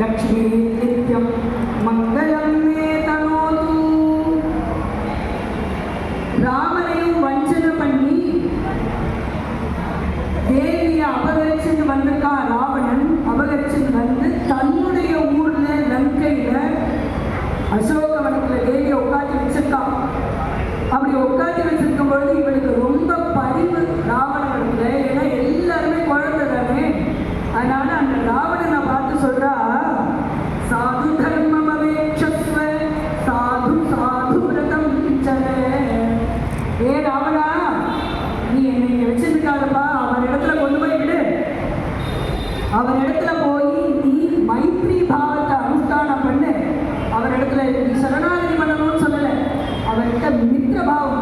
லக்ஷ்மீ நித்யம் மங்களம் மே தனோது ராமனையும் வஞ்சனை பண்ணி தேவியை அபகரிச்சுட்டு வந்திருக்கான் ராவணன் அபகரிச்சுட்டு வந்து தன்னுடைய ஊர்ல லங்கையில அசோகவனத்துல தேவியை உட்காந்து வச்சிருக்கான் அப்படி உட்காந்து வச்சிருக்கும் பொழுது இவளுக்கு ரொம்ப பரிவு ராவணனுக்கு ஏன்னா எல்லாருமே குழந்தை தானே அதனால அந்த ராவணனை பார்த்து சொல்றா ஏ ராமனா நீ என்னை வச்சிருக்காதப்பா. அவன் இடத்துல கொண்டு போய் விடு. அவன் இடத்துல போய் நீ மைத்ரி பாவத்தை அனுஷ்டானம் பண்ணு. அவர் இடத்துல நீ சரணாகதி பண்ணணும்னு சொல்லலை. அவர்கிட்ட மித்திர பாவம்.